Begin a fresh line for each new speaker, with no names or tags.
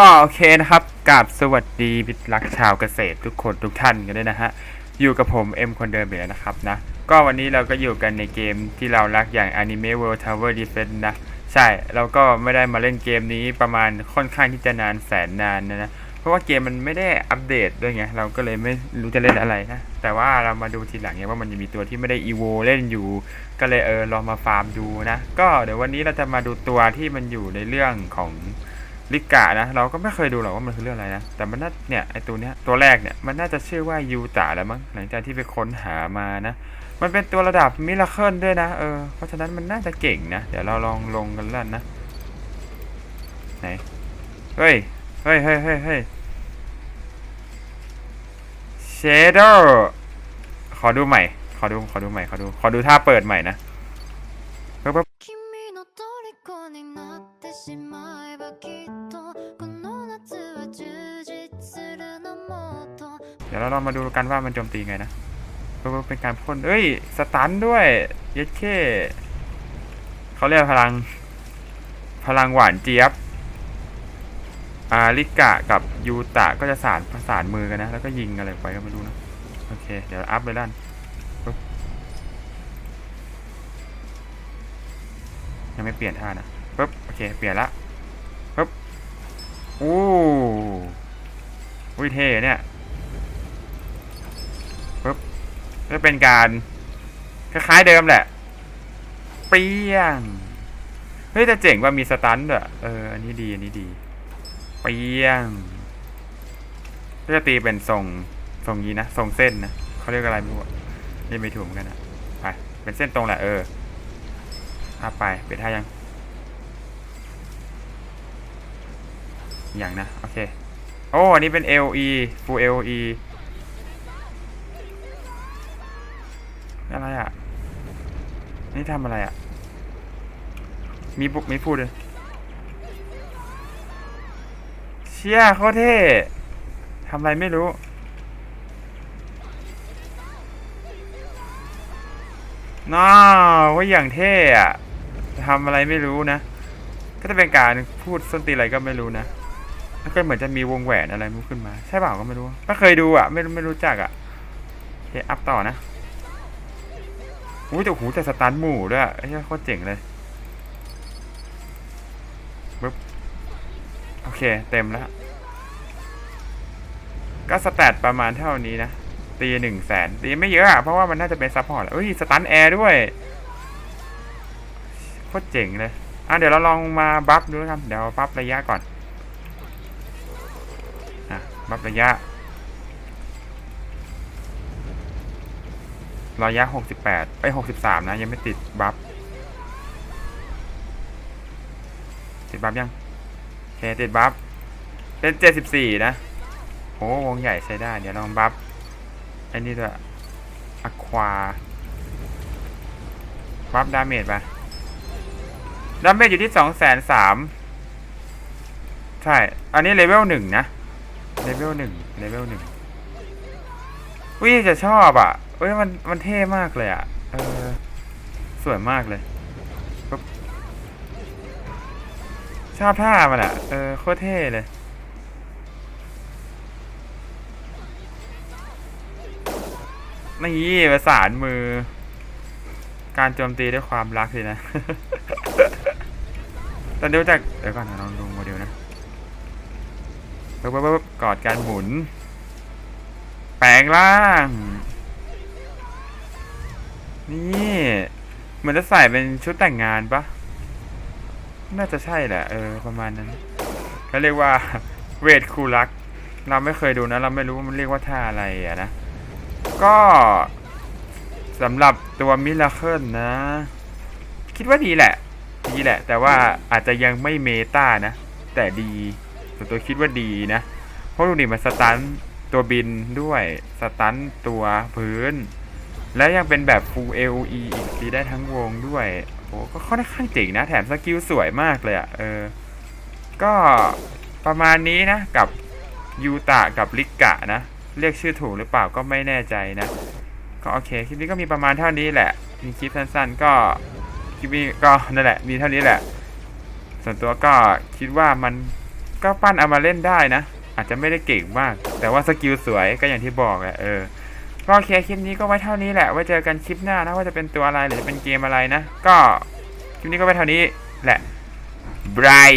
ก็โอเคนะครับกับสวัสดีมิตรรักชาวเกษตรทุกคนทุกท่านกันด้วยนะฮะ อยู่กับผมเอ็มคนเดิมอีกแล้วนะครับนะ ก็วันนี้เราก็อยู่กันในเกมที่เรารักอย่าง Anime World Tower Defense นะ ใช่เราก็ไม่ได้มาเล่นเกมนี้ประมาณค่อนข้างที่จะนานแสนนานนะนะ เพราะว่าเกมมันไม่ได้อัปเดตด้วยไง เราก็เลยไม่รู้จะเล่นอะไรนะ แต่ว่าเรามาดูทีหลังไงว่ามันจะมีตัวที่ไม่ได้อีโวเล่นอยู่ ก็เลยเออลองมาฟาร์มดูนะ ก็เดี๋ยววันนี้เราจะมาดูตัวที่มันอยู่ในเรื่องของ ลิกะนะ เราก็ไม่เคยดูหรอกว่ามันคือเรื่องอะไรนะ แต่มันน่าเนี่ยไอตัวเนี้ยตัวแรกเนี่ยมันน่าจะชื่อว่ายูตะแล้วมั้งหลังจากที่ไปค้นหามานะ มันเป็นตัวระดับมิราเคิลด้วยนะเออเพราะฉะนั้นมันน่าจะเก่งนะ เดี๋ยวเราลองลงกันแล้วนะไหนเฮ้ยเฮ้ยเฮ้ยเฮ้ยเฮ้ยเชโดขอดูใหม่ ขอดูขอดูใหม่ขอดูขอดูท่าเปิดใหม่นะ ดี๋ยวเราลองมาดูกันว่ามันโจมตีไงนะปึ๊บเป็นการพ่นเอ้ย สตันด้วยเย็ดเคเขาเรียกพลัง พลังหวานเจี๊ยบ อาริกะกับยูตะก็จะสานประสานมือกันนะ แล้วก็ยิงอะไรไปก็ไม่รู้นะ โอเค เดี๋ยวอัพเลยด้านยังไม่เปลี่ยนท่านะปึ๊บ โอเค เปลี่ยนละปึ๊บอู้อุ้ยเทเนี่ย ก็เป็นการคล้ายๆเดิมแหละ เปี้ยง เฮ้ยแต่เจ๋งว่ามีสตันด้วยเออ อันนี้ดี อันนี้ดี เปียงก็จะตีเป็นทรงทรงนี้นะ ทรงเส้นนะเขาเรียกอะไรไม่รู้เรียกไม่ถูกเหมือนกันนะไปเป็นเส้นตรงแหละเออท่าไปเปลี่ยนท่ายัง อย่างนะ โอเค โอ้ อันนี้เป็น LE full LE อะไรอะ นี่ทำอะไรอะ มีบุกมีพูดเลย เชี่ยโคตรเท่ทำอะไรไม่รู้ น้าว่าอย่างเท่อะทำอะไรไม่รู้นะ ก็จะเป็นการพูดส้นตีนอะไรก็ไม่รู้นะแล้วก็เหมือนจะมีวงแหวนอะไรมุขึ้นมา ใช่เปล่าก็ไม่รู้ไม่เคยดูอะ ไม่รู้ไม่รู้จักอะโอเคอัพต่อนะ อุ้ยแต่หูแต่สตันหมู่ด้วยไอ้เหี้ยโคตรเจ๋งเลยปึ๊บโอเค เต็มแล้วก็สแตทประมาณเท่านี้นะ ตีหนึ่งแสนตีไม่เยอะอะเพราะว่ามันน่าจะเป็นซัพพอร์ตเอ้ยสตันแอร์ด้วยโคตรเจ๋งเลย อะเดี๋ยวเราลองมาบัฟดูแล้วกันเดี๋ยวบัฟระยะก่อน อะ บัฟระยะ ระยะ 68 ไอ้ 63 นะ ยังไม่ติดบัฟ ติดบัฟยังเคติดบัฟ เป็น 74 นะโอ้วงใหญ่ใช้ได้ เดี๋ยวลองบัฟไอ้นี่ตัวอะควา บัฟดาเมจไปดาเมจอยู่ที่ 2 3 0 0 ใช่ อันนี้เลเวล1นะ เลเวล1เลเวล1 วิ่งจะชอบอะเอ้ยมันมันเท่มากเลยอะเออสวยมากเลย ชอบท่ามันอะ เออโคตรเท่เลยนี่ประสานมือ การโจมตีด้วยความรักสินะแต่เดี๋ยวจากเดี๋ยวก่อนนะลองดูโมเดลนะปุ๊บปุ๊บปุ๊บกอดการหมุน ลงร่าง นี่เหมือนจะใส่เป็นชุดแต่งงานปะน่าจะใช่แหละ เออ ประมาณนั้นเขาเรียกว่าเวทคูลัก เราไม่เคยดูนะ เราไม่รู้ว่ามันเรียกว่าท่าอะไรอะนะ ก็สำหรับตัวมิราเคิลนะ คิดว่าดีแหละ ดีแหละ แต่ว่าอาจจะยังไม่เมตานะ แต่ดี ส่วนตัวคิดว่าดีนะ เพราะดูดิมันสตัน ตัวบินด้วยสตันตัวพื้น และยังเป็นแบบ full AOE อีกตีได้ทั้งวงด้วยโอ้ก็ค่อนข้างเจ๋งนะ แถมสกิลสวยมากเลยอะ่ะเออ ก็ประมาณนี้นะ กับยูตะกับลิกะนะ เรียกชื่อถูกหรือเปล่าก็ไม่แน่ใจนะ ก็โอเค คลิปนี้ก็มีประมาณเท่านี้แหละ มีคลิปสั้นๆ ก็คลิปนี้ก็นั่นแหละ มีเท่านี้แหละ ส่วนตัวก็คิดว่ามันก็ปั้นเอามาเล่นได้นะ อาจจะไม่ได้เก่งมาก แต่ว่าสกิลสวยก็อย่างที่บอกแหละเออก็โอเคคลิปนี้ก็ไว้เท่านี้แหละไว้เจอกันคลิปหน้านะว่าจะเป็นตัวอะไรหรือจะเป็นเกมอะไรนะ ก็คลิปนี้ก็ไว้เท่านี้แหละบาย